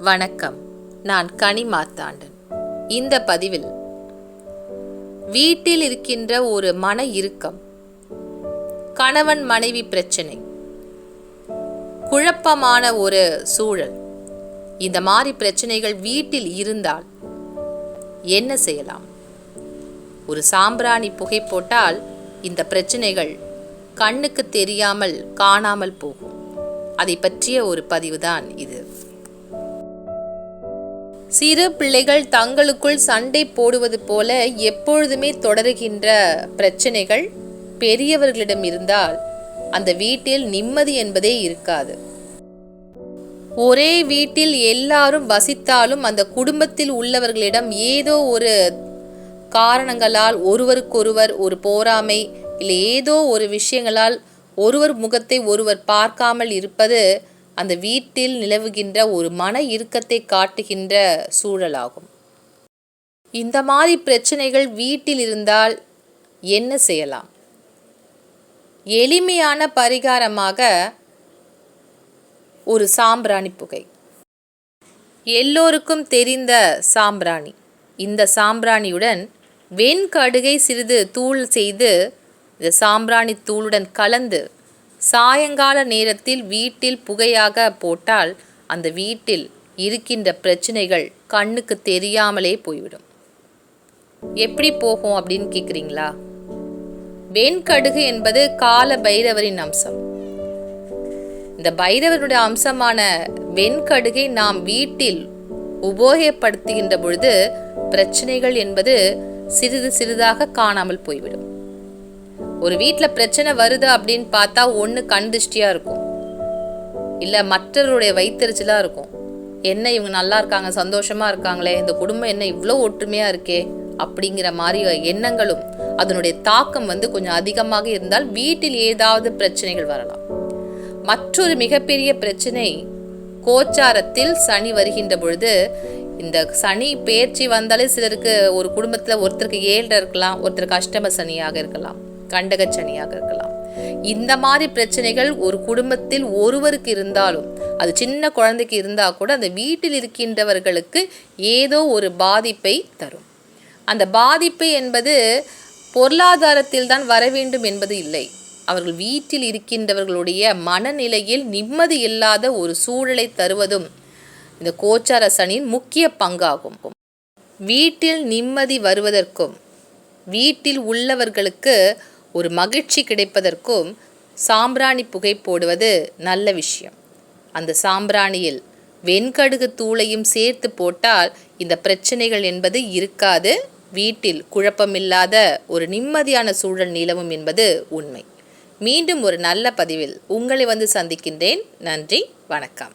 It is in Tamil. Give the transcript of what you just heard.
வணக்கம். நான் கனி மாத்தாண்டன் இந்த பதிவில் வீட்டில் இருக்கின்ற ஒரு மன இறுக்கம் கணவன் மனைவி பிரச்சனை குழப்பமான ஒரு சூழல். இந்த மாதிரி பிரச்சனைகள் வீட்டில் இருந்தால் என்ன செய்யலாம்? ஒரு சாம்பிராணி புகை போட்டால் இந்த பிரச்சனைகள் கண்ணுக்கு தெரியாமல் காணாமல் போகும். அதை பற்றிய ஒரு பதிவுதான் இது. சிறு பிள்ளைகள் தங்களுக்குள் சண்டை போடுவது போல எப்பொழுதுமே தொடருகின்ற பிரச்சனைகள் பெரியவர்களிடம் இருந்தால் அந்த வீட்டில் நிம்மதி என்பதே இருக்காது. ஒரே வீட்டில் எல்லாரும் வசித்தாலும் அந்த குடும்பத்தில் உள்ளவர்களிடம் ஏதோ ஒரு காரணங்களால் ஒருவருக்கொருவர் ஒரு போராமை இல்லை ஏதோ ஒரு விஷயங்களால் ஒருவர் முகத்தை ஒருவர் பார்க்காமல் இருப்பது அந்த வீட்டில் நிலவுகின்ற ஒரு மன இறுக்கத்தை காட்டுகின்ற சூழலாகும். இந்த மாதிரி பிரச்சனைகள் வீட்டில் இருந்தால் என்ன செய்யலாம்? எளிமையான பரிகாரமாக ஒரு சாம்பிராணி புகை. எல்லோருக்கும் தெரிந்த சாம்பிராணி. இந்த சாம்பிராணியுடன் வெண்கடுகை சிறிது தூள் செய்து இந்த சாம்பிராணி தூளுடன் கலந்து சாயங்கால நேரத்தில் வீட்டில் புகையாக போட்டால் அந்த வீட்டில் இருக்கின்ற பிரச்சனைகள் கண்ணுக்கு தெரியாமலே போய்விடும். எப்படி போகும் அப்படின்னு கேட்குறீங்களா வெண்கடுகு என்பது கால பைரவரின் அம்சம். இந்த பைரவருடைய அம்சமான வெண்கடுகை நாம் வீட்டில் உபயோகப்படுத்துகின்ற பொழுது பிரச்சனைகள் என்பது சிறிது சிறிதாக காணாமல் போய்விடும். ஒரு வீட்டில் பிரச்சனை வருது அப்படின்னு பார்த்தா ஒன்று கண் திருஷ்டியாக இருக்கும். இல்லை மற்றவருடைய வைத்தறிச்சலாக இருக்கும். என்ன இவங்க நல்லா இருக்காங்க சந்தோஷமாக இருக்காங்களே இந்த குடும்பம் என்ன இவ்வளோ ஒற்றுமையாக இருக்கே அப்படிங்கிற மாதிரி எண்ணங்களும் அதனுடைய தாக்கம் வந்து கொஞ்சம் அதிகமாக இருந்தால் வீட்டில் ஏதாவது பிரச்சனைகள் வரலாம். மற்றொரு மிகப்பெரிய பிரச்சனை கோச்சாரத்தில் சனி வருகின்ற பொழுது இந்த சனி பேர்ச்சி வந்தாலே சிலருக்கு ஒரு குடும்பத்தில் ஒருத்தருக்கு ஏழரை இருக்கலாம் ஒருத்தருக்கு அஷ்டம சனியாக இருக்கலாம். கண்டகச்சனியாக இருக்கலாம். இந்த மாதிரி பிரச்சனைகள் ஒரு குடும்பத்தில் ஒருவருக்கு இருந்தாலும் அது சின்ன குழந்தைக்கு இருந்தால் கூட அந்த வீட்டில் இருக்கின்றவர்களுக்கு ஏதோ ஒரு பாதிப்பை தரும். அந்த பாதிப்பு என்பது பொருளாதாரத்தில் தான் வர வேண்டும் என்பது இல்லை. அவர்கள் வீட்டில் இருக்கின்றவர்களுடைய மனநிலையில் நிம்மதி இல்லாத ஒரு சூழலை தருவதும் இந்த கோச்சார சனியின் முக்கிய பங்காகும். வீட்டில் நிம்மதி வருவதற்கும் வீட்டில் உள்ளவர்களுக்கு ஒரு மகிழ்ச்சி கிடைப்பதற்கும் சாம்பிராணி புகை போடுவது நல்ல விஷயம். அந்த சாம்பிராணியில் வெண்கடுகு தூளையும் சேர்த்து போட்டால் இந்த பிரச்சனைகள் என்பது இருக்காது. வீட்டில் குழப்பமில்லாத ஒரு நிம்மதியான சூழல் நிலவும் என்பது உண்மை. மீண்டும் ஒரு நல்ல பதிவில் உங்களை வந்து சந்திக்கின்றேன். நன்றி வணக்கம்.